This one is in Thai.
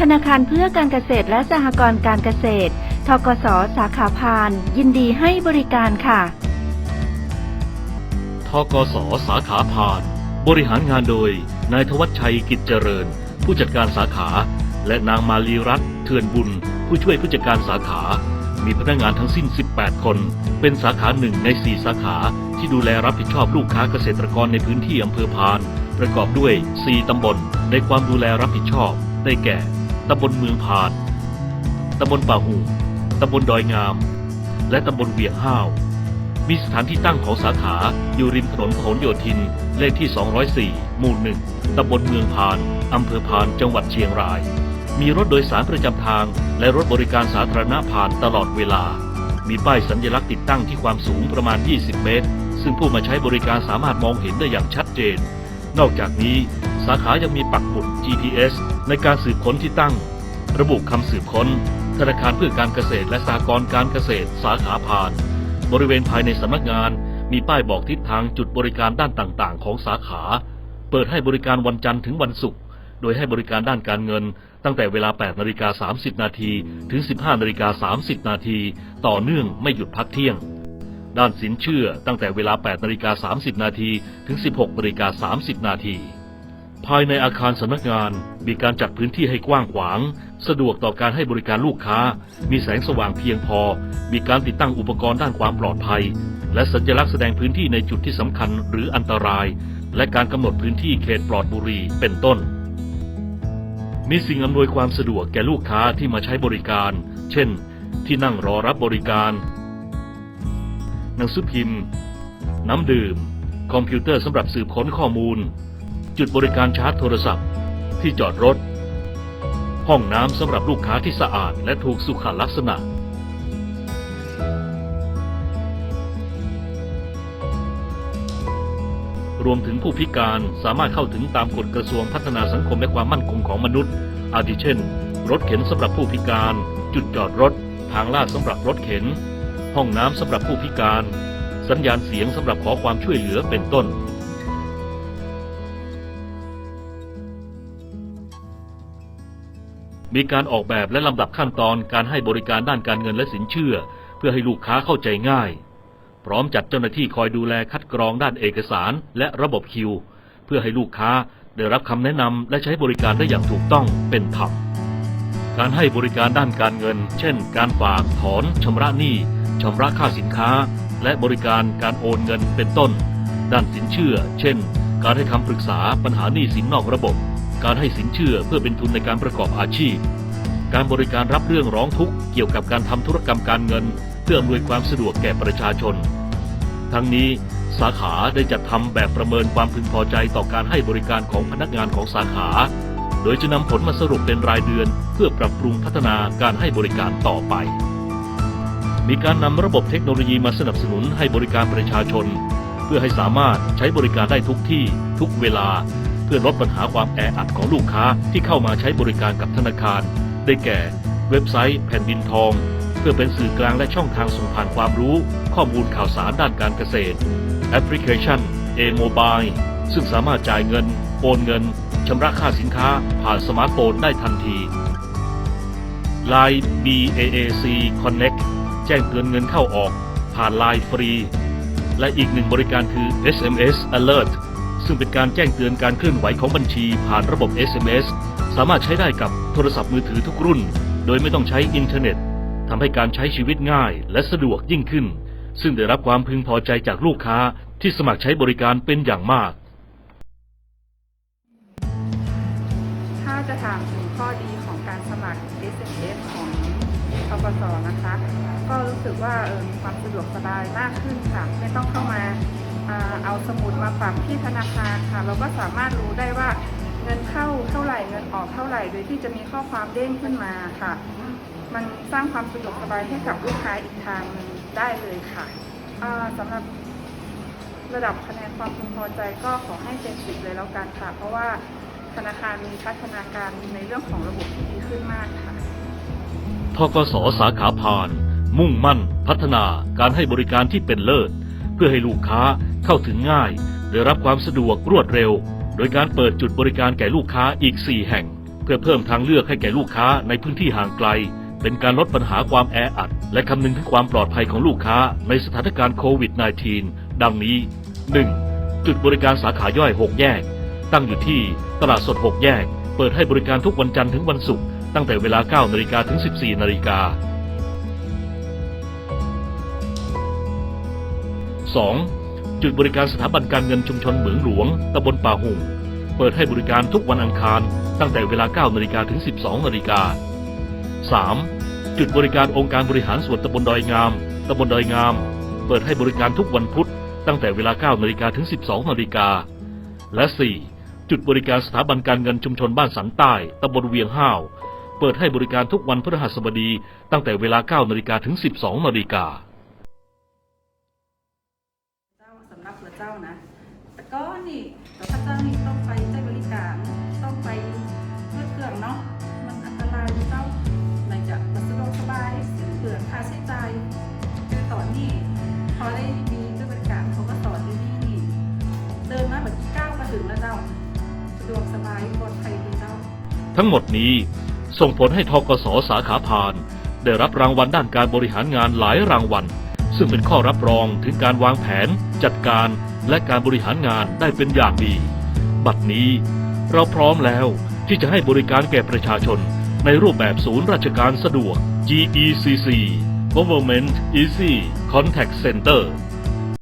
ธนาคารเพื่อการเกษตรและสหกรณ์การเกษตร ทกส สาขาพาน ยินดีให้บริการค่ะ ทกส สาขาพาน บริหารงานโดย นายทวัชชัยกิจเจริญ ผู้จัดการสาขา และนางมาลีรัตน์เทือนบุญ ผู้ช่วยผู้จัดการสาขา มีพนักงานทั้งสิ้น 18 คน เป็นสาขาหนึ่งใน 4 สาขาที่ดูแลรับผิดชอบลูกค้าเกษตรกรในพื้นที่อำเภอพาน ประกอบด้วย 4 ตำบลในความดูแลรับผิดชอบ ได้แก่ ตำบลเมืองพาน ตำบลป่าหูตำบลดอยงาม และตำบลเวียงห้าว มีสถานที่ตั้งของสาขาอยู่ริมถนนพหลโยธิน เลขที่ 204 หมู่หนึ่งตำบลเมืองพาน อำเภอพาน จังหวัดเชียงราย มีรถโดยสารประจำทาง และรถบริการสาธารณะผ่านตลอดเวลา มีป้ายสัญลักษณ์ติดตั้งที่ความสูงประมาณ 20 เมตร ซึ่งผู้มาใช้บริการสามารถมองเห็นได้อย่างชัดเจน นอกจากนี้ สาขายังมีปักหมุด GPS ในการสืบค้นที่ตั้ง ระบุคำสืบค้น ธนาคารเพื่อการเกษตรและสหกรณ์การเกษตรสาขาพาน บริเวณภายในสำนักงานมีป้ายบอกทิศทางจุดบริการด้านต่างๆ ของสาขา เปิดให้บริการวันจันทร์ถึงวันศุกร์โดยให้บริการด้านการเงิน ตั้งแต่เวลา 8นาฬิกา30 นาทีถึง 15นาฬิกา30 นาทีต่อเนื่องไม่หยุดพักเที่ยง ด้านสินเชื่อตั้งแต่เวลา 8นาฬิกา30 นาทีถึง 16นาฬิกา30 นาทีภายในอาคารสำนักงานมีการจัดพื้นที่ให้กว้างขวาง สะดวกต่อการให้บริการลูกค้า มีแสงสว่างเพียงพอ มีการติดตั้งอุปกรณ์ด้านความปลอดภัย และสัญลักษณ์แสดงพื้นที่ในจุดที่สำคัญหรืออันตราย และการกำหนดพื้นที่เขตปลอดบุหรี่เป็นต้น มีสิ่งอำนวยความสะดวกแก่ลูกค้าที่มาใช้บริการ เช่น ที่นั่งรอรับบริการ หนังสือพิมพ์ น้ำดื่ม คอมพิวเตอร์สำหรับสืบค้นข้อมูล จุดบริการชาร์จโทรศัพท์ ที่จอดรถ ห้องน้ำสำหรับลูกค้าที่สะอาดและถูกสุขลักษณะ รวมถึงผู้พิการสามารถเข้าถึงตามกฎกระทรวงพัฒนาสังคมและความมั่นคงของมนุษย์ อาทิเช่น รถเข็นสำหรับผู้พิการ จุดจอดรถ ทางลาดสำหรับรถเข็น ห้องน้ำสำหรับผู้พิการ สัญญาณเสียงสำหรับขอความช่วยเหลือเป็นต้น มีการออกแบบและลำดับขั้นตอนการให้บริการด้านการเงินและสินเชื่อ เพื่อให้ลูกค้าเข้าใจง่าย พร้อมจัดเจ้าหน้าที่คอยดูแลคัดกรองด้านเอกสารและระบบคิว เพื่อให้ลูกค้าได้รับคำแนะนำและใช้บริการได้อย่างถูกต้องเป็นธรรมการให้บริการด้านการเงิน เช่น การฝาก ถอน ชำระหนี้ ชำระค่าสินค้า และบริการการโอนเงินเป็นต้น ด้านสินเชื่อ เช่น การให้คำปรึกษาปัญหาหนี้สินนอกระบบ การให้สินเชื่อเพื่อเป็นทุนในการประกอบอาชีพ การบริการรับเรื่องร้องทุกข์เกี่ยวกับการทำธุรกรรมการเงิน เพื่ออำนวยความสะดวกแก่ประชาชน ทั้งนี้สาขาได้จัดทำแบบประเมินความพึงพอใจต่อการให้บริการของพนักงานของสาขา โดยจะนำผลมาสรุปเป็นรายเดือน เพื่อปรับปรุงพัฒนาการให้บริการต่อไป มีการนำระบบเทคโนโลยีมาสนับสนุนให้บริการประชาชน เพื่อให้สามารถใช้บริการได้ทุกที่ทุกเวลา เพื่อลดปัญหาความแออัดของลูกค้าที่เข้ามาใช้บริการกับธนาคาร ได้แก่ เว็บไซต์ แผ่นดินทอง เพื่อเป็นสื่อกลางและช่องทางส่งผ่านความรู้ ข้อมูลข่าวสารด้านการเกษตร แอปพลิเคชัน A-Mobile ซึ่งสามารถจ่ายเงิน โอนเงินชำระค่าสินค้าผ่านสมาร์ทโฟนได้ทันที Line BAAC Connect แจ้งเตือนเงินเข้าออก ผ่าน Line ฟรี และอีกหนึ่งบริการคือ SMS Alert ซึ่งเป็นการแจ้งเตือนการเคลื่อนไหวของบัญชีผ่านระบบ SMS สามารถใช้ได้กับโทรศัพท์มือถือทุกรุ่น โดยไม่ต้องใช้อินเทอร์เน็ตทำให้การใช้ชีวิตง่ายและสะดวกยิ่งขึ้น ซึ่งได้รับความพึงพอใจจากลูกค้าที่สมัครใช้บริการเป็นอย่างมาก ถ้าจะถามถึงข้อดีของการสมัคร SMS ของ ทกสนะคะ ก็รู้สึกว่าเออมีความสะดวกสบายมากขึ้นค่ะ ไม่ต้องเข้ามาเอาสมุดมาปักที่ธนาคารค่ะ เราก็สามารถรู้ได้ว่าเงินเข้าเท่าไหร่เงินออกเท่าไหร่ โดยที่จะมีข้อความเด้งขึ้นมาค่ะ มันสร้างความสะดวกสบายให้กับลูกค้าอีกทางหนึ่งได้เลยค่ะอ่าสำหรับระดับคะแนนความพึงพอใจก็ขอให้เต็มสิบเลยแล้วกันค่ะ เพราะว่าธนาคารมีพัฒนาการในเรื่องของระบบที่ดีขึ้นมาก กสสาขาพาน มุ่งมั่น พัฒนาการให้บริการที่เป็นเลิศ เพื่อให้ลูกค้าเข้าถึงง่าย ได้รับความสะดวกรวดเร็ว โดยการเปิดจุดบริการแก่ลูกค้าอีก 4 แห่งเพื่อพื่อเพิ่มทางเลือกให้แก่ลูกค้าในพื้นที่ห่างไกล เป็นการลดปัญหาความแออัด และคำนึงถึงความปลอดภัยของลูกค้าในสถานการณ์โควิด -19 ดังนี้ 1. จุดบริการสาขาย่อย 6 แยก ตั้งอยู่ที่ตลาดสด 6 แยก เปิดให้บริการทุกวันจันทร์ถึงวันศุกร์ ตั้งแต่เวลา 9นาฬิกาถึง 14นาฬิกา 2. จุดบริการสถาบันการเงินชุมชนเหมืองหลวง ตำบลป่าหุงเปิดให้บริการทุกวันอังคาร ตั้งแต่เวลา 9นาฬิกาถึง 12นาฬิกา 3. จุดบริการองค์การบริหารส่วนตำบลดอยงาม ตำบลดอยงาม เปิดให้บริการทุกวันพุธ ตั้งแต่เวลา 9นาฬิกาถึง 12นาฬิกา และ 4. จุดบริการสถาบันการเงินชุมชนบ้านสันใต้ ตำบลเวียงห้าว เปิดให้บริการทุกวันพฤหัสบดี ตั้งแต่เวลา 9นาฬิกาถึง 12นาฬิกา เจ้าสำหรับเจ้านะ แต่ก็นี่แต่ถ้าเจ้านี่ต้องไปใช้บริการต้องไปเพื่อเครื่องเนาะมันอันตรายเจ้าไหนจะมาสะดวกสบายสิ้นเปลืองค่าใช้จ่ายคือตอนนี้พอได้มีด้วยบริการเขาก็สอนดีๆนี่เดินมาแบบก้าวมาถึงแล้วเจ้าสะดวกสบายปลอดภัยดีเจ้า ทั้งหมดนี้ ส่งผลให้ทกสสาขาพาน ได้รับรางวัลด้านการบริหารงานหลายรางวัล ซึ่งเป็นข้อรับรองถึงการวางแผน จัดการและการบริหารงานได้เป็นอย่างดี บัดนี้ เราพร้อมแล้วที่จะให้บริการแก่ประชาชน ในรูปแบบศูนย์ราชการสะดวก GECC Government Easy Contact Center